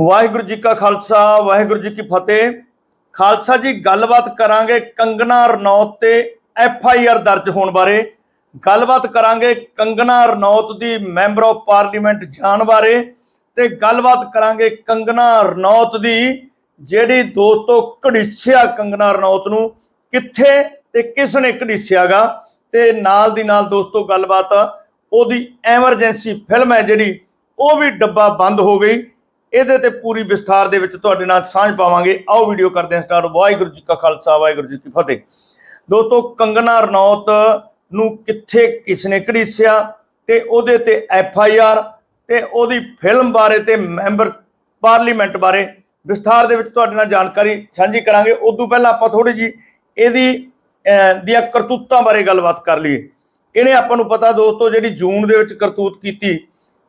ਵਾਹਿਗੁਰੂ ਜੀ ਕਾ ਖਾਲਸਾ, ਵਾਹਿਗੁਰੂ ਜੀ ਕੀ ਫਤਿਹ। ਖਾਲਸਾ ਜੀ, ਗੱਲਬਾਤ ਕਰਾਂਗੇ ਕੰਗਨਾ ਰਣੌਤ ਤੇ ਐਫ ਆਈ ਆਰ ਦਰਜ ਹੋਣ ਬਾਰੇ। ਗੱਲਬਾਤ ਕਰਾਂਗੇ ਕੰਗਨਾ ਰਣੌਤ ਦੀ ਮੈਂਬਰ ਆਫ ਪਾਰਲੀਮੈਂਟ ਜਾਣ ਬਾਰੇ ਤੇ ਗੱਲਬਾਤ ਕਰਾਂਗੇ ਕੰਗਨਾ ਰਣੌਤ ਦੀ, ਜਿਹੜੀ ਦੋਸਤੋ ਘੜੀਸਿਆ ਕੰਗਨਾ ਰਣੌਤ ਨੂੰ ਕਿੱਥੇ ਤੇ ਕਿਸ ਨੇ ਘੜੀਸਿਆਗਾ। ਤੇ ਨਾਲ ਦੀ ਨਾਲ ਦੋਸਤੋ ਗੱਲਬਾਤ, ਉਹਦੀ ਐਮਰਜੈਂਸੀ ਫਿਲਮ ਹੈ ਜਿਹੜੀ, ਉਹ ਵੀ ਡੱਬਾ ਬੰਦ ਹੋ ਗਈ। ਇਹਦੇ ਤੇ ਪੂਰੀ ਵਿਸਥਾਰ ਦੇ ਵਿੱਚ ਤੁਹਾਡੇ ਨਾਲ ਸਾਂਝ ਪਾਵਾਂਗੇ। ਆਓ ਵੀਡੀਓ ਕਰਦੇ ਹਾਂ ਸਟਾਰਟ। ਵਾਹਿਗੁਰੂ ਜੀ ਕਾ ਖਾਲਸਾ, ਵਾਹਿਗੁਰੂ ਜੀ ਕੀ ਫਤਿਹ। ਦੋਸਤੋ ਕੰਗਨਾ ਰਣੌਤ ਨੂੰ ਕਿੱਥੇ ਕਿਸਨੇ ਘੜੀਸਿਆ ਤੇ ਉਹਦੇ ਤੇ ਐਫ ਆਈ ਆਰ ਤੇ ਉਹਦੀ ਫਿਲਮ ਬਾਰੇ ਤੇ ਮੈਂਬਰ ਪਾਰਲੀਮੈਂਟ ਬਾਰੇ ਵਿਸਥਾਰ ਦੇ ਵਿੱਚ ਤੁਹਾਡੇ ਨਾਲ ਜਾਣਕਾਰੀ ਸਾਂਝੀ ਕਰਾਂਗੇ। ਉਸ ਤੋਂ ਪਹਿਲਾਂ ਆਪਾਂ ਥੋੜੀ ਜੀ ਇਹਦੀ ਦੀਆਂ ਕਰਤੂਤਾਂ ਬਾਰੇ ਗੱਲਬਾਤ ਕਰ ਲਈਏ। ਇਹਨੇ ਆਪਾਂ ਨੂੰ ਪਤਾ ਦੋਸਤੋ, ਜਿਹੜੀ ਜੂਨ ਦੇ ਵਿੱਚ ਕਰਤੂਤ ਕੀਤੀ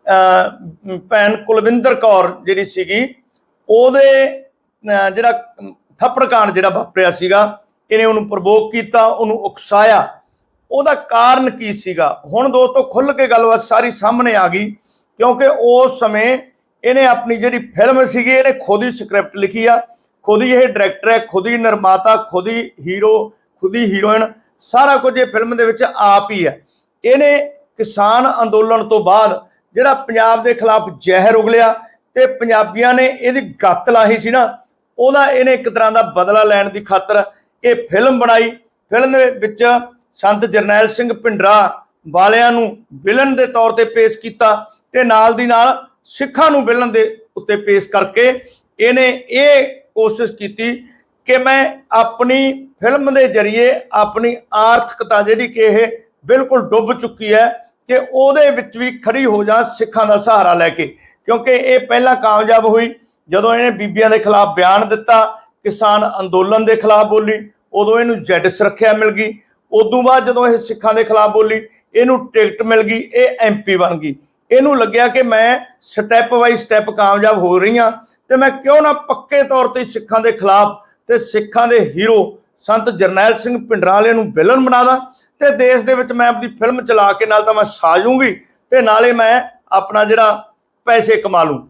ਭੈਣ ਕੁਲਵਿੰਦਰ ਕੌਰ ਜਿਹੜੀ ਸੀਗੀ, ਉਹਦੇ ਜਿਹੜਾ ਥੱਪੜਕਾਂਡ ਜਿਹੜਾ ਵਾਪਰਿਆ ਸੀਗਾ, ਇਹਨੇ ਉਹਨੂੰ ਪ੍ਰਵੋਕ ਕੀਤਾ, ਉਹਨੂੰ ਉਕਸਾਇਆ। ਉਹਦਾ ਕਾਰਨ ਕੀ ਸੀਗਾ? ਹੁਣ ਦੋਸਤੋ ਖੁੱਲ ਕੇ ਗੱਲਬਾਤ ਸਾਰੀ ਸਾਹਮਣੇ ਆ ਗਈ, ਕਿਉਂਕਿ ਉਸ ਸਮੇਂ ਇਹਨੇ ਆਪਣੀ ਜਿਹੜੀ ਫਿਲਮ ਸੀਗੀ, ਇਹਨੇ ਖੁਦ ਹੀ ਸਕ੍ਰਿਪਟ ਲਿਖੀ ਆ, ਖੁਦ ਹੀ ਇਹ ਡਾਇਰੈਕਟਰ ਹੈ, ਖੁਦ ਹੀ ਨਿਰਮਾਤਾ, ਖੁਦ ਹੀ ਹੀਰੋ, ਖੁਦ ਹੀ ਹੀਰੋਇਨ, ਸਾਰਾ ਕੁਝ ਇਹ ਫਿਲਮ ਦੇ ਵਿੱਚ ਆਪ ਹੀ ਹੈ। ਇਹਨੇ ਕਿਸਾਨ ਅੰਦੋਲਨ ਤੋਂ ਬਾਅਦ ਜਿਹੜਾ ਪੰਜਾਬ ਦੇ ਖਿਲਾਫ ਜ਼ਹਿਰ ਉਗਲਿਆ ਤੇ ਪੰਜਾਬੀਆਂ ਨੇ ਇਹਦੀ ਗੱਤ ਲਾਹੀ ਸੀ ਨਾ, ਉਹਦਾ ਇਹਨੇ ਇੱਕ ਤਰ੍ਹਾਂ ਦਾ ਬਦਲਾ ਲੈਣ ਦੀ ਖਾਤਰ ਇਹ ਫਿਲਮ ਬਣਾਈ। ਫਿਲਮ ਦੇ ਵਿੱਚ ਸੰਤ ਜਰਨੈਲ ਸਿੰਘ ਭਿੰਡਰਾ ਵਾਲਿਆਂ ਨੂੰ ਵਿਲਨ ਦੇ ਤੌਰ ਤੇ ਪੇਸ਼ ਕੀਤਾ ਤੇ ਨਾਲ ਦੀ ਨਾਲ ਸਿੱਖਾਂ ਨੂੰ ਵਿਲਨ ਦੇ ਉੱਤੇ ਪੇਸ਼ ਕਰਕੇ ਇਹਨੇ ਇਹ ਕੋਸ਼ਿਸ਼ ਕੀਤੀ ਕਿ ਮੈਂ ਆਪਣੀ ਫਿਲਮ ਦੇ ਜ਼ਰੀਏ ਆਪਣੀ ਆਰਥਿਕਤਾ ਜਿਹੜੀ ਕਿ ਇਹ ਬਿਲਕੁਲ ਡੁੱਬ ਚੁੱਕੀ ਹੈ ਕਿ ਉਹਦੇ ਵਿੱਚ ਵੀ ਖੜੀ ਹੋ ਜਾ ਸਿੱਖਾਂ ਦਾ ਸਹਾਰਾ ਲੈ ਕੇ। ਕਿਉਂਕਿ ਇਹ ਪਹਿਲਾਂ ਕਾਮਯਾਬ ਹੋਈ, ਜਦੋਂ ਇਹਨੇ ਬੀਬੀਆਂ ਦੇ ਖਿਲਾਫ ਬਿਆਨ ਦਿੱਤਾ, ਕਿਸਾਨ ਅੰਦੋਲਨ ਦੇ ਖਿਲਾਫ ਬੋਲੀ, ਉਦੋਂ ਇਹਨੂੰ ਜੈਡ ਸੁਰੱਖਿਆ ਮਿਲ ਗਈ। ਉਦੋਂ ਬਾਅਦ ਜਦੋਂ ਇਹ ਸਿੱਖਾਂ ਦੇ ਖਿਲਾਫ ਬੋਲੀ, ਇਹਨੂੰ ਟਿਕਟ ਮਿਲ ਗਈ, ਇਹ ਐਮਪੀ ਬਣ ਗਈ। ਇਹਨੂੰ ਲੱਗਿਆ ਕਿ ਮੈਂ ਸਟੈਪ ਬਾਈ ਸਟੈਪ ਕਾਮਯਾਬ ਹੋ ਰਹੀ ਹਾਂ ਤੇ ਮੈਂ ਕਿਉਂ ਨਾ ਪੱਕੇ ਤੌਰ ਤੇ ਸਿੱਖਾਂ ਦੇ ਖਿਲਾਫ ਤੇ ਸਿੱਖਾਂ ਦੇ ਹੀਰੋ ਸੰਤ ਜਰਨੈਲ ਸਿੰਘ ਭਿੰਡਰਾਲੇ ਨੂੰ ਵਿਲਨ ਬਣਾ ਦਾਂ। ਤੇ ਦੇਸ਼ ਦੇ ਵਿੱਚ ਮੈਂ ਆਪਣੀ ਫਿਲਮ ਚਲਾ ਕੇ ਨਾਲ ਤਾਂ ਮੈਂ ਸਾਜੂਗੀ ਤੇ ਨਾਲੇ ਮੈਂ ਆਪਣਾ ਜਿਹੜਾ ਪੈਸੇ ਕਮਾ ਲੂੰ।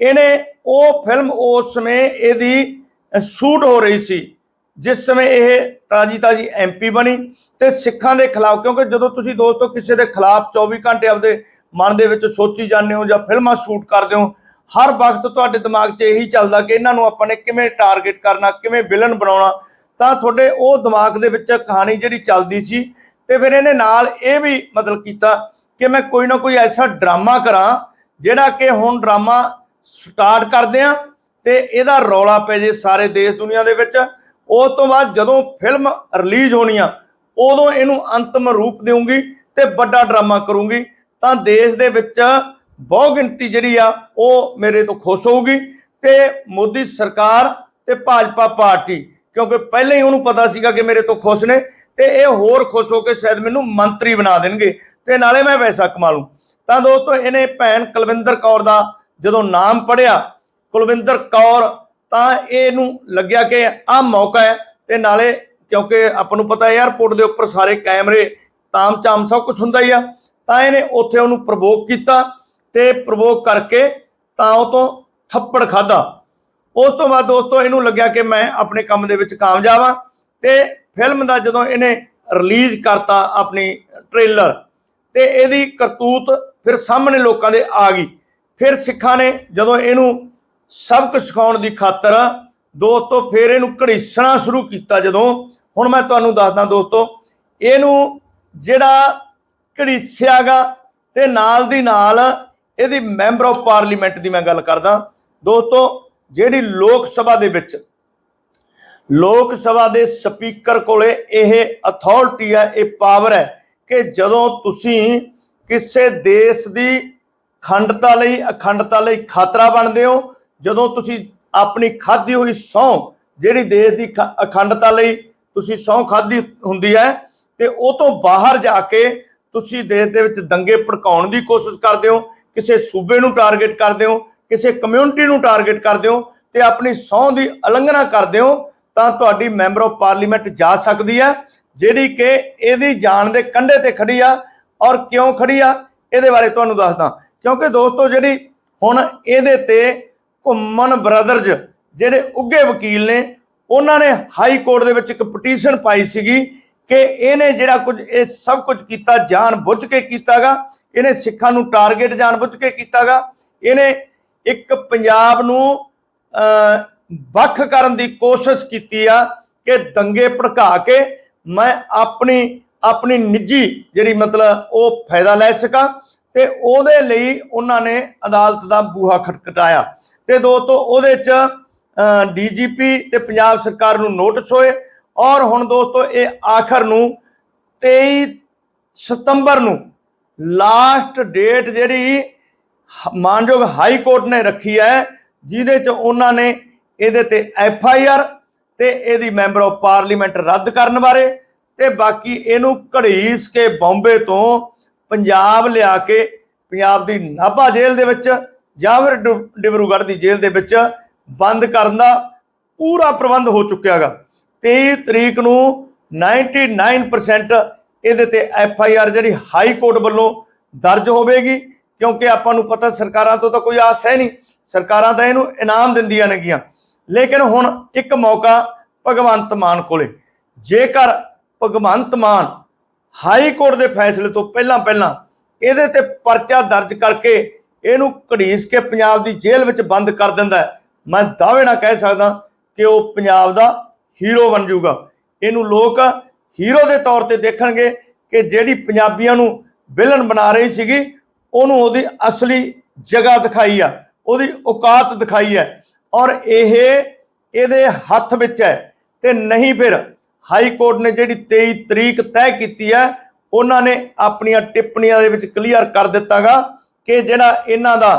ਇਹਨੇ ਉਹ ਫਿਲਮ ਉਸ ਸਮੇਂ ਇਹਦੀ ਸ਼ੂਟ ਹੋ ਰਹੀ ਸੀ, ਜਿਸ ਸਮੇਂ ਇਹ ਤਾਜੀ ਤਾਜੀ ਐਮਪੀ ਬਣੀ ਤੇ ਸਿੱਖਾਂ ਦੇ ਖਿਲਾਫ, ਕਿਉਂਕਿ ਜਦੋਂ ਤੁਸੀਂ ਦੋਸਤੋ ਕਿਸੇ ਦੇ ਖਿਲਾਫ 24 ਘੰਟੇ ਆਪਦੇ ਮਨ ਦੇ ਵਿੱਚ ਸੋਚੀ ਜਾਂਦੇ ਹੋ ਜਾਂ ਫਿਲਮਾਂ ਸ਼ੂਟ ਕਰਦੇ ਹੋ, ਹਰ ਵਕਤ ਤੁਹਾਡੇ ਦਿਮਾਗ 'ਚ ਇਹੀ ਚੱਲਦਾ ਕਿ ਇਹਨਾਂ ਨੂੰ ਆਪਾਂ ਨੇ ਕਿਵੇਂ ਟਾਰਗੇਟ ਕਰਨਾ, ਕਿਵੇਂ ਵਿਲਨ ਬਣਾਉਣਾ, ਤਾਂ ਤੁਹਾਡੇ ਉਹ ਦਿਮਾਗ ਦੇ ਵਿੱਚ ਕਹਾਣੀ ਜਿਹੜੀ ਚੱਲਦੀ ਸੀ ਤੇ ਫਿਰ ਇਹਨੇ ਨਾਲ ਇਹ ਵੀ ਮਤਲਬ ਕੀਤਾ ਕਿ ਮੈਂ ਕੋਈ ਨਾ ਕੋਈ ਐਸਾ ਡਰਾਮਾ ਕਰਾਂ, ਜਿਹੜਾ ਕਿ ਹੁਣ ਡਰਾਮਾ ਸਟਾਰਟ ਕਰਦੇ ਆ ਤੇ ਇਹਦਾ ਰੌਲਾ ਪੈ ਜੇ ਸਾਰੇ ਦੇਸ਼ ਦੁਨੀਆ ਦੇ ਵਿੱਚ। ਉਸ ਤੋਂ ਬਾਅਦ ਜਦੋਂ ਫਿਲਮ ਰਿਲੀਜ਼ ਹੋਣੀ ਆ, ਉਦੋਂ ਇਹਨੂੰ ਅੰਤਮ ਰੂਪ ਦੇਵਾਂਗੀ ਤੇ ਵੱਡਾ ਡਰਾਮਾ ਕਰੂੰਗੀ। ਤਾਂ ਦੇਸ਼ ਦੇ ਵਿੱਚ ਬਹੁ ਗਿਣਤੀ ਜਿਹੜੀ ਆ, ਉਹ ਮੇਰੇ ਤੋਂ ਖੁਸ਼ ਹੋਊਗੀ ਤੇ ਮੋਦੀ ਸਰਕਾਰ ਤੇ ਭਾਜਪਾ ਪਾਰਟੀ, ਕਿਉਂਕਿ ਪਹਿਲਾਂ ਹੀ ਉਹਨੂੰ ਪਤਾ ਸੀਗਾ ਕਿ ਮੇਰੇ ਤੋਂ ਖੁਸ਼ ਨੇ। ਤੇ ਇਹ ਹੋਰ ਖੁਸ਼ ਹੋ ਕੇ ਸ਼ਾਇਦ ਮੈਨੂੰ ਮੰਤਰੀ ਬਣਾ ਦੇਣਗੇ ਤੇ ਨਾਲੇ ਮੈਂ ਪੈਸਾ ਕਮਾ ਲੂੰ। ਤਾਂ ਦੋਸਤੋ, ਇਹਨੇ ਭੈਣ ਕੁਲਵਿੰਦਰ ਕੌਰ ਦਾ ਜਦੋਂ ਨਾਮ ਪੜਿਆ ਕੁਲਵਿੰਦਰ ਕੌਰ, ਤਾਂ ਇਹਨੂੰ ਲੱਗਿਆ ਕਿ ਆਹ ਮੌਕਾ ਹੈ ਤੇ ਨਾਲੇ ਕਿਉਂਕਿ ਆਪਾਂ ਨੂੰ ਪਤਾ ਹੈ 에ਅਰਪੋਰਟ ਦੇ ਉੱਪਰ ਸਾਰੇ ਕੈਮਰੇ ਤਾਮ ਚਾਮ ਸਭ ਕੁਝ ਹੁੰਦਾ ਹੀ ਆ, ਤਾਂ ਇਹਨੇ ਉੱਥੇ ਉਹਨੂੰ ਪ੍ਰਵੋਕ ਕੀਤਾ ਤੇ ਪ੍ਰਵੋਕ ਕਰਕੇ ਤਾਂ ਉਹ ਤੋਂ ਥੱਪੜ ਖਾਦਾ ਉਸ ਤੋਂ ਬਾਅਦ ਦੋਸਤੋ, ਇਹਨੂੰ ਲੱਗਿਆ ਕਿ ਮੈਂ ਆਪਣੇ ਕੰਮ ਦੇ ਵਿੱਚ ਕਾਮਯਾਬ ਆ ਤੇ ਫਿਲਮ ਦਾ ਜਦੋਂ ਇਹਨੇ ਰਿਲੀਜ਼ ਕਰਤਾ ਆਪਣੀ ਟ੍ਰੇਲਰ ਤੇ ਇਹਦੀ ਕਰਤੂਤ ਫਿਰ ਸਾਹਮਣੇ ਲੋਕਾਂ ਦੇ ਆ ਗਈ। ਫਿਰ ਸਿੱਖਾਂ ਨੇ ਜਦੋਂ ਇਹਨੂੰ ਸਬਕ ਸਿਖਾਉਣ ਦੀ ਖਾਤਰ ਦੋਸਤੋ ਫਿਰ ਇਹਨੂੰ ਘੜੀਸਣਾ ਸ਼ੁਰੂ ਕੀਤਾ ਜਦੋਂ। ਹੁਣ ਮੈਂ ਤੁਹਾਨੂੰ ਦੱਸਦਾ ਦੋਸਤੋ, ਇਹਨੂੰ ਜਿਹੜਾ ਘੜੀਸਿਆਗਾ ਤੇ ਨਾਲ ਦੀ ਨਾਲ ਇਹਦੀ ਮੈਂਬਰ ਆਫ ਪਾਰਲੀਮੈਂਟ ਦੀ ਮੈਂ ਗੱਲ ਕਰਦਾ। ਦੋਸਤੋ, ਜਿਹੜੀ ਲੋਕ ਸਭਾ ਦੇ ਵਿੱਚ ਲੋਕ ਸਭਾ ਦੇ ਸਪੀਕਰ ਕੋਲੇ ਇਹ ਅਥਾਰਟੀ ਹੈ, ਇਹ ਪਾਵਰ ਹੈ ਕਿ ਜਦੋਂ ਤੁਸੀਂ ਕਿਸੇ ਦੇਸ਼ ਦੀ ਖੰਡਤਾ ਲਈ, ਅਖੰਡਤਾ ਲਈ ਖਤਰਾ ਬਣਦੇ ਹੋ, ਜਦੋਂ ਤੁਸੀਂ ਆਪਣੀ ਖਾਧੀ ਹੋਈ ਸਹੁੰ ਜਿਹੜੀ ਦੇਸ਼ ਦੀ ਖ- ਅਖੰਡਤਾ ਲਈ ਤੁਸੀਂ ਸਹੁੰ ਖਾਧੀ ਹੁੰਦੀ ਹੈ, ਤੇ ਉਹ ਤੋਂ ਬਾਹਰ ਜਾ ਕੇ ਤੁਸੀਂ ਦੇਸ਼ ਦੇ ਵਿੱਚ ਦੰਗੇ ਭੜਕਾਉਣ ਦੀ ਕੋਸ਼ਿਸ਼ ਕਰਦੇ ਹੋ, ਕਿਸੇ ਸੂਬੇ ਨੂੰ ਟਾਰਗੇਟ ਕਰਦੇ ਹੋ, ਕਿਸੇ ਕਮਿਊਨਿਟੀ ਨੂੰ ਟਾਰਗੇਟ ਕਰਦੇ ਹੋ, ਤੇ ਆਪਣੀ ਸਹੁੰ ਦੀ ਉਲੰਘਣਾ ਕਰਦੇ ਹੋ ਤਾਂ ਤੁਹਾਡੀ ਮੈਂਬਰ ਆਫ ਪਾਰਲੀਮੈਂਟ ਜਾ ਸਕਦੀ ਹੈ ਜਿਹੜੀ ਕਿ ਇਹਦੀ ਜਾਨ ਦੇ ਕੰਢੇ ਤੇ ਖੜੀ ਆ ਔਰ ਕਿਉਂ ਖੜੀ ਆ, ਇਹਦੇ ਬਾਰੇ ਤੁਹਾਨੂੰ ਦੱਸਦਾ। ਕਿਉਂਕਿ ਦੋਸਤੋ, ਜਿਹੜੀ ਹੁਣ ਇਹਦੇ ਤੇ ਘੁੰਮਣ ਬ੍ਰਦਰਜ਼ ਜਿਹੜੇ ਉੱਗੇ ਵਕੀਲ ਨੇ, ਉਹਨਾਂ ਨੇ ਹਾਈ ਕੋਰਟ ਦੇ ਵਿੱਚ ਇੱਕ ਪਟੀਸ਼ਨ ਪਾਈ ਸੀਗੀ ਕਿ ਇਹਨੇ ਜਿਹੜਾ ਕੁਝ, ਇਹ ਸਭ ਕੁਝ ਕੀਤਾ, ਜਾਣ ਬੁੱਝ ਕੇ ਕੀਤਾਗਾ। ਇਹਨੇ ਸਿੱਖਾਂ ਨੂੰ ਟਾਰਗੇਟ ਜਾਣ ਬੁੱਝ ਕੇ ਕੀਤਾਗਾ। ਇਹਨੇ ਇੱਕ ਪੰਜਾਬ ਨੂੰ ਵੱਖ ਕਰਨ ਦੀ ਕੋਸ਼ਿਸ਼ ਕੀਤੀ ਆ ਕਿ ਦੰਗੇ ਭੜਕਾ ਕੇ ਮੈਂ ਆਪਣੀ ਆਪਣੀ ਨਿੱਜੀ ਜਿਹੜੀ ਮਤਲਬ ਉਹ ਫਾਇਦਾ ਲੈ ਸਕਾਂ ਤੇ ਉਹਦੇ ਲਈ ਉਹਨਾਂ ਨੇ ਅਦਾਲਤ ਦਾ ਬੂਹਾ ਖਟਖਟਾਇਆ। ਤੇ ਦੋਸਤੋ, ਉਹਦੇ ਚ ਡੀਜੀਪੀ ਤੇ ਪੰਜਾਬ ਸਰਕਾਰ ਨੂੰ ਨੋਟਿਸ ਹੋਏ ਔਰ ਹੁਣ ਦੋਸਤੋ, ਇਹ ਆਖਰ ਨੂੰ 23 ਸਤੰਬਰ ਨੂੰ ਲਾਸਟ ਡੇਟ ਜਿਹੜੀ ਮਾਨਯੋਗ ਹਾਈ ਕੋਰਟ ਨੇ ਰੱਖੀ ਹੈ, ਜਿਹਦੇ ਚ ਉਹਨਾਂ ਨੇ ਇਹਦੇ ਤੇ ਐਫ ਆਈ ਆਰ ਤੇ ਇਹਦੀ ਮੈਂਬਰ ਆਫ ਪਾਰਲੀਮੈਂਟ ਰੱਦ ਕਰਨ ਬਾਰੇ ਤੇ ਬਾਕੀ ਇਹਨੂੰ ਘੜੀਸ ਕੇ ਬੰਬੇ ਤੋਂ ਪੰਜਾਬ ਲਿਆ ਕੇ ਪੰਜਾਬ ਦੀ ਨਾਭਾ ਜੇਲ੍ਹ ਦੇ ਵਿੱਚ ਜਾਂ ਫਿਰ ਡਿਬ- ਡਿਬਰੂਗੜ੍ਹ ਦੀ ਜੇਲ੍ਹ ਦੇ ਵਿੱਚ ਬੰਦ ਕਰਨ ਦਾ ਪੂਰਾ ਪ੍ਰਬੰਧ ਹੋ ਚੁੱਕਿਆ ਹੈਗਾ। 23 ਤਰੀਕ ਨੂੰ 99% ਇਹਦੇ ਤੇ ਐਫ ਆਈ ਆਰ ਜਿਹੜੀ ਹਾਈ ਕੋਰਟ ਵੱਲੋਂ ਦਰਜ ਹੋਵੇਗੀ, ਕਿਉਂਕਿ ਆਪਾਂ ਨੂੰ ਪਤਾ ਸਰਕਾਰਾਂ ਤੋਂ ਤਾਂ ਕੋਈ ਆਸ ਹੈ ਨਹੀਂ। ਸਰਕਾਰਾਂ ਤਾਂ ਇਹਨੂੰ ਇਨਾਮ ਦਿੰਦੀਆਂ ਨੇਗੀਆਂ। ਲੇਕਿਨ ਹੁਣ ਇੱਕ ਮੌਕਾ ਭਗਵੰਤ ਮਾਨ ਕੋਲੇ। ਜੇਕਰ ਭਗਵੰਤ ਮਾਨ ਹਾਈ ਕੋਰਟ ਦੇ ਫੈਸਲੇ ਤੋਂ ਪਹਿਲਾਂ ਪਹਿਲਾਂ ਇਹਦੇ ਤੇ ਪਰਚਾ ਦਰਜ ਕਰਕੇ ਇਹਨੂੰ ਘੜੀਸ ਕੇ ਪੰਜਾਬ ਦੀ ਜੇਲ੍ਹ ਵਿੱਚ ਬੰਦ ਕਰ ਦਿੰਦਾ ਮੈਂ ਦਾਅਵੇ ਨਾਲ ਕਹਿ ਸਕਦਾ ਕਿ ਉਹ ਪੰਜਾਬ ਦਾ ਹੀਰੋ ਬਣ ਜਾਊਗਾ। ਇਹਨੂੰ ਲੋਕ ਹੀਰੋ ਦੇ ਤੌਰ ਤੇ ਦੇਖਣਗੇ ਕਿ ਜਿਹੜੀ ਪੰਜਾਬੀਆਂ ਨੂੰ ਵਿਲਨ ਬਣਾ ਰਹੀ ਸੀਗੀ, ਉਹਨੂੰ ਉਹਦੀ ਅਸਲੀ ਜਗ੍ਹਾ ਦਿਖਾਈ ਆ, ਉਹਦੀ ਔਕਾਤ ਦਿਖਾਈ ਹੈ। ਔਰ ਇਹ ਇਹਦੇ ਹੱਥ ਵਿੱਚ ਹੈ ਤੇ ਨਹੀਂ ਫਿਰ ਹਾਈ ਕੋਰਟ ਨੇ ਜਿਹੜੀ 23 ਤਰੀਕ ਤੈਅ ਕੀਤੀ ਹੈ, ਉਹਨਾਂ ਨੇ ਆਪਣੀਆਂ ਟਿੱਪਣੀਆਂ ਦੇ ਵਿੱਚ ਕਲੀਅਰ ਕਰ ਦਿੱਤਾਗਾ ਕਿ ਜਿਹੜਾ ਇਹਨਾਂ ਦਾ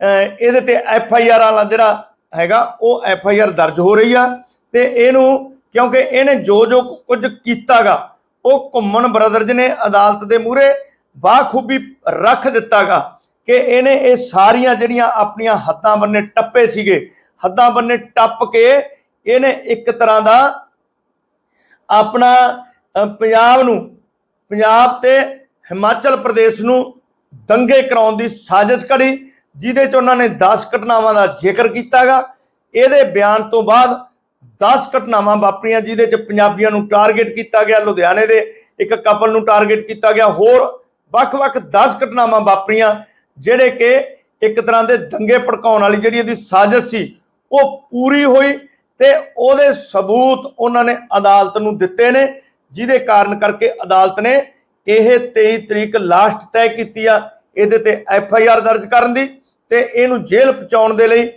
ਇਹਦੇ ਤੇ ਐਫ ਆਈ ਆਰ ਵਾਲਾ ਜਿਹੜਾ ਹੈਗਾ, ਉਹ ਐਫ ਆਈ ਆਰ ਦਰਜ ਹੋ ਰਹੀ ਆ ਤੇ ਇਹਨੂੰ ਕਿਉਂਕਿ ਇਹਨੇ ਜੋ ਜੋ ਕੁਝ ਕੀਤਾਗਾ, ਉਹ ਘੁੰਮਣ ਬ੍ਰਦਰਜ਼ ਨੇ ਅਦਾਲਤ ਦੇ ਮੂਹਰੇ ਬਾਖੂਬੀ ਰੱਖ ਦਿੱਤਾਗਾ ਕਿ ਇਹਨੇ ਇਹ ਸਾਰੀਆਂ ਜਿਹੜੀਆਂ ਆਪਣੀਆਂ ਹੱਥਾਂ ਬੰਨੇ ਟੱਪੇ ਸੀਗੇ ਹੱਦਾਂ ਬੰਨੇ ਟੱਪ ਕੇ ਇਹਨੇ ਇੱਕ ਤਰ੍ਹਾਂ ਦਾ ਆਪਣਾ ਪੰਜਾਬ ਨੂੰ, ਪੰਜਾਬ ਤੇ ਹਿਮਾਚਲ ਪ੍ਰਦੇਸ਼ ਨੂੰ ਦੰਗੇ ਕਰਾਉਣ ਦੀ ਸਾਜ਼ਿਸ਼ ਘੜੀ ਜਿਹਦੇ ਚ ਉਹਨਾਂ ਨੇ 10 ਘਟਨਾਵਾਂ ਦਾ ਜ਼ਿਕਰ ਕੀਤਾਗਾ। ਇਹਦੇ ਬਿਆਨ ਤੋਂ ਬਾਅਦ 10 ਘਟਨਾਵਾਂ ਵਾਪਰੀਆਂ, ਜਿਹਦੇ ਚ ਪੰਜਾਬੀਆਂ ਨੂੰ ਟਾਰਗੇਟ ਕੀਤਾ ਗਿਆ, ਲੁਧਿਆਣੇ ਦੇ ਇੱਕ ਕਪਲ ਨੂੰ ਟਾਰਗੇਟ ਕੀਤਾ ਗਿਆ, ਹੋਰ ਵੱਖ-ਵੱਖ 10 ਘਟਨਾਵਾਂ ਵਾਪਰੀਆਂ, ਜਿਹੜੇ ਕਿ ਇੱਕ ਤਰ੍ਹਾਂ ਦੇ ਦੰਗੇ ਭੜਕਾਉਣ ਵਾਲੀ ਜਿਹੜੀ ਇਹਦੀ ਸਾਜ਼ਿਸ਼ ਸੀ ਉਹ ਪੂਰੀ ਹੋਈ ਤੇ ਉਹਦੇ ਸਬੂਤ ਉਹਨਾਂ ਨੇ ਅਦਾਲਤ ਨੂੰ ਦਿੱਤੇ ਨੇ, ਜਿਹਦੇ ਕਾਰਨ ਕਰਕੇ ਅਦਾਲਤ ਨੇ ਇਹ 23 ਤਰੀਕ ਲਾਸਟ ਤੈਅ ਕੀਤੀ ਆ, ਇਹਦੇ ਤੇ ਐਫ ਆਈ ਆਰ ਦਰਜ ਕਰਨ ਦੀ ਤੇ ਇਹਨੂੰ ਜੇਲ੍ਹ ਪਹੁੰਚਾਉਣ ਦੇ ਲਈ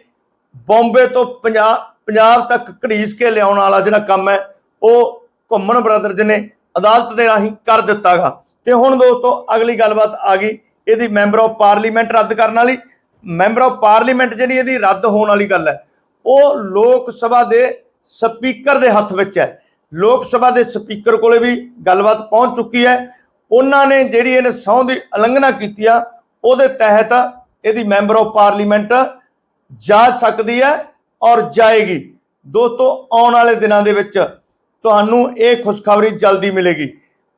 ਬੰਬੇ ਤੋਂ ਪੰਜਾਬ ਪੰਜਾਬ ਤੱਕ ਘੜੀਸ ਕੇ ਲਿਆਉਣ ਵਾਲਾ ਜਿਹੜਾ ਕੰਮ ਹੈ, ਉਹ ਘੁੰਮਣ ਬ੍ਰਦਰ ਬ੍ਰਦਰਜ਼ ਨੇ ਅਦਾਲਤ ਦੇ ਰਾਹੀਂ ਕਰ ਦਿੱਤਾਗਾ। ਤੇ ਹੁਣ ਦੋਸਤੋ, ਅਗਲੀ ਗੱਲਬਾਤ ਆ ਗਈ ਇਹਦੀ ਮੈਂਬਰ ਆਫ ਪਾਰਲੀਮੈਂਟ ਰੱਦ ਕਰਨ ਵਾਲੀ। ਮੈਂਬਰ ਆਫ ਪਾਰਲੀਮੈਂਟ ਜਿਹੜੀ ਇਹਦੀ ਰੱਦ ਹੋਣ ਵਾਲੀ ਗੱਲ ਹੈ ਉਹ ਲੋਕ ਸਭਾ ਦੇ ਸਪੀਕਰ ਦੇ ਹੱਥ ਵਿੱਚ ਹੈ। ਲੋਕ ਸਭਾ ਦੇ ਸਪੀਕਰ ਕੋਲੇ ਵੀ ਗੱਲਬਾਤ ਪਹੁੰਚ ਚੁੱਕੀ ਹੈ। ਉਹਨਾਂ ਨੇ ਜਿਹੜੀ ਇਹਨੇ ਸਹੁੰ ਦੀ ਉਲੰਘਣਾ ਕੀਤੀ ਆ, ਉਹਦੇ ਤਹਿਤ ਇਹਦੀ ਮੈਂਬਰ ਆਫ ਪਾਰਲੀਮੈਂਟ ਜਾ ਸਕਦੀ ਹੈ ਔਰ ਜਾਏਗੀ। ਦੋਸਤੋ, ਆਉਣ ਵਾਲੇ ਦਿਨਾਂ ਦੇ ਵਿੱਚ ਤੁਹਾਨੂੰ ਇਹ ਖੁਸ਼ਖਬਰੀ ਜਲਦੀ ਮਿਲੇਗੀ।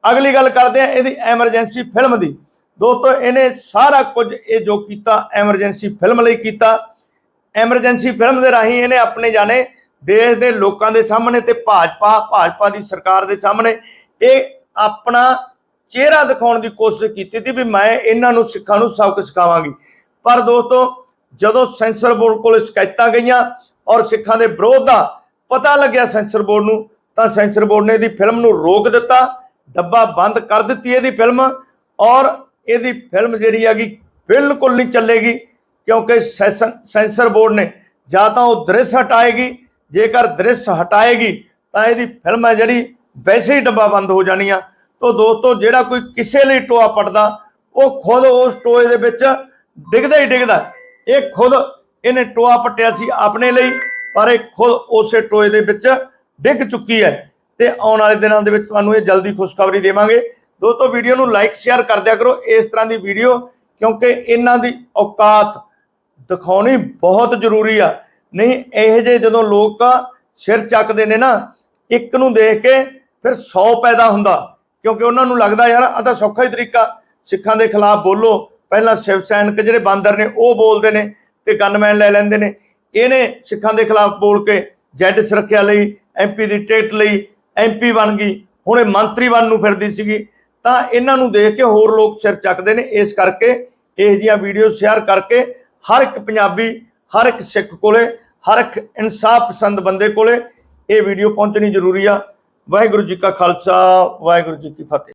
ਅਗਲੀ ਗੱਲ ਕਰਦੇ ਆ ਇਹਦੀ ਐਮਰਜੈਂਸੀ ਫਿਲਮ ਦੀ। ਦੋਸਤੋ, ਇਹਨੇ ਸਾਰਾ ਕੁਝ ਇਹ ਜੋ ਕੀਤਾ, ਐਮਰਜੈਂਸੀ ਫਿਲਮ ਲਈ ਕੀਤਾ ਐਮਰਜੈਂਸੀ ਫਿਲਮ ਦੇ ਰਾਹੀਂ ਇਹਨੇ ਆਪਣੇ ਜਾਣੇ ਦੇਸ਼ ਦੇ ਲੋਕਾਂ ਦੇ ਸਾਹਮਣੇ ਤੇ ਭਾਜਪਾ ਭਾਜਪਾ ਦੀ ਸਰਕਾਰ ਦੇ ਸਾਹਮਣੇ ਇਹ ਆਪਣਾ ਚਿਹਰਾ ਦਿਖਾਉਣ ਦੀ ਕੋਸ਼ਿਸ਼ ਕੀਤੀ ਸੀ ਵੀ ਮੈਂ ਇਹਨਾਂ ਨੂੰ ਸਿੱਖਾਂ ਨੂੰ ਸਬਕ ਸਿਖਾਵਾਂਗੀ। ਪਰ ਦੋਸਤੋ, ਜਦੋਂ ਸੈਂਸਰ ਬੋਰਡ ਕੋਲ ਸ਼ਿਕਾਇਤਾਂ ਗਈਆਂ ਔਰ ਸਿੱਖਾਂ ਦੇ ਵਿਰੋਧ ਦਾ ਪਤਾ ਲੱਗਿਆ ਸੈਂਸਰ ਬੋਰਡ ਨੂੰ, ਤਾਂ ਸੈਂਸਰ ਬੋਰਡ ਨੇ ਇਹਦੀ ਫਿਲਮ ਨੂੰ ਰੋਕ ਦਿੱਤਾ, ਡੱਬਾ ਬੰਦ ਕਰ ਦਿੱਤੀ ਇਹਦੀ ਫਿਲਮ ਔਰ ਇਹਦੀ ਫਿਲਮ ਜਿਹੜੀ ਹੈਗੀ ਬਿਲਕੁਲ ਨਹੀਂ ਚੱਲੇਗੀ। ਕਿਉਂਕਿ ਸੈਸ਼ਨ ਸੈਂਸਰ ਬੋਰਡ ਨੇ, ਜਾਂ ਤਾਂ ਉਹ ਦ੍ਰਿਸ਼ ਹਟਾਏਗੀ, ਜੇਕਰ ਦ੍ਰਿਸ਼ ਹਟਾਏਗੀ, ਤਾਂ ਇਹਦੀ ਫਿਲਮ ਹੈ ਜਿਹੜੀ ਵੈਸੇ ਹੀ ਡੱਬਾ ਬੰਦ ਹੋ ਜਾਣੀ ਆ। ਤੋਂ ਦੋਸਤੋ, ਜਿਹੜਾ ਕੋਈ ਕਿਸੇ ਲਈ ਟੋਆ ਪਟਦਾ, ਉਹ ਖੁਦ ਉਸ ਟੋਏ ਦੇ ਵਿੱਚ ਡਿੱਗਦਾ ਹੀ ਡਿੱਗਦਾ ਇਹ ਖੁਦ ਇਹਨੇ ਟੋਆ ਪਟਿਆ ਸੀ ਆਪਣੇ ਲਈ, ਪਰ ਇਹ ਖੁਦ ਉਸੇ ਟੋਏ ਦੇ ਵਿੱਚ ਡਿੱਗ ਚੁੱਕੀ ਹੈ। ਤੇ ਆਉਣ ਵਾਲੇ ਦਿਨਾਂ ਦੇ ਵਿੱਚ ਤੁਹਾਨੂੰ ਇਹ ਜਲਦੀ ਖੁਸ਼ਖਬਰੀ ਦੇਵਾਂਗੇ। ਦੋਸਤੋ, ਵੀਡੀਓ ਨੂੰ ਲਾਈਕ, ਸ਼ੇਅਰ ਕਰ ਦਿਆ ਕਰੋ ਇਸ ਤਰ੍ਹਾਂ ਦੀ ਵੀਡੀਓ, ਕਿਉਂਕਿ ਇਹਨਾਂ ਦੀ ਔਕਾਤ ਦਿਖਾਉਣੀ ਬਹੁਤ ਜ਼ਰੂਰੀ ਆ। ਨਹੀਂ, ਇਹ ਜੇ ਜਦੋਂ ਲੋਕ ਸਿਰ ਚੱਕਦੇ ਨੇ ਨਾ, ਇੱਕ ਨੂੰ ਦੇਖ ਕੇ ਫਿਰ 100 ਪੈਦਾ ਹੁੰਦਾ। ਕਿਉਂਕਿ ਉਹਨਾਂ ਨੂੰ ਲੱਗਦਾ, ਯਾਰ ਆ ਤਾਂ ਸੌਖਾ ਹੀ ਤਰੀਕਾ। ਸਿੱਖਾਂ ਦੇ ਖਿਲਾਫ ਬੋਲੋ। ਪਹਿਲਾਂ ਸ਼ਿਵ ਸੈਨਿਕ ਜਿਹੜੇ ਬਾਂਦਰ ਨੇ, ਉਹ ਬੋਲਦੇ ਨੇ ਤੇ ਗਨਮੈਨ ਲੈ ਲੈਂਦੇ ਨੇ। ਇਹਨੇ ਸਿੱਖਾਂ ਦੇ ਖਿਲਾਫ ਬੋਲ ਕੇ ਜੈਡ ਸੁਰੱਖਿਆ ਲਈ ਐਮਪੀ ਦੀ ਟਿਕਟ ਲਈ ਐਮਪੀ ਬਣ ਗਈ। ਹੁਣ ਇਹ ਮੰਤਰੀ ਬਣ ਨੂੰ ਫਿਰਦੀ ਸੀਗੀ। ਤਾਂ ਇਹਨਾਂ ਨੂੰ ਦੇਖ ਕੇ ਹੋਰ ਲੋਕ ਸਿਰ ਚੱਕਦੇ ਨੇ। ਇਸ ਕਰਕੇ ਇਹ ਜਿਹੀਆਂ ਵੀਡੀਓ ਸ਼ੇਅਰ ਕਰਕੇ ਹਰ ਇੱਕ ਪੰਜਾਬੀ, ਹਰ ਇੱਕ ਸਿੱਖ ਕੋਲੇ, ਹਰ ਇੱਕ ਇਨਸਾਫ ਪਸੰਦ ਬੰਦੇ ਕੋਲੇ ਇਹ ਵੀਡੀਓ ਪਹੁੰਚਣੀ ਜ਼ਰੂਰੀ ਆ। ਵਾਹਿਗੁਰੂ ਜੀ ਕਾ ਖਾਲਸਾ, ਵਾਹਿਗੁਰੂ ਜੀ ਕੀ ਫਤਿਹ।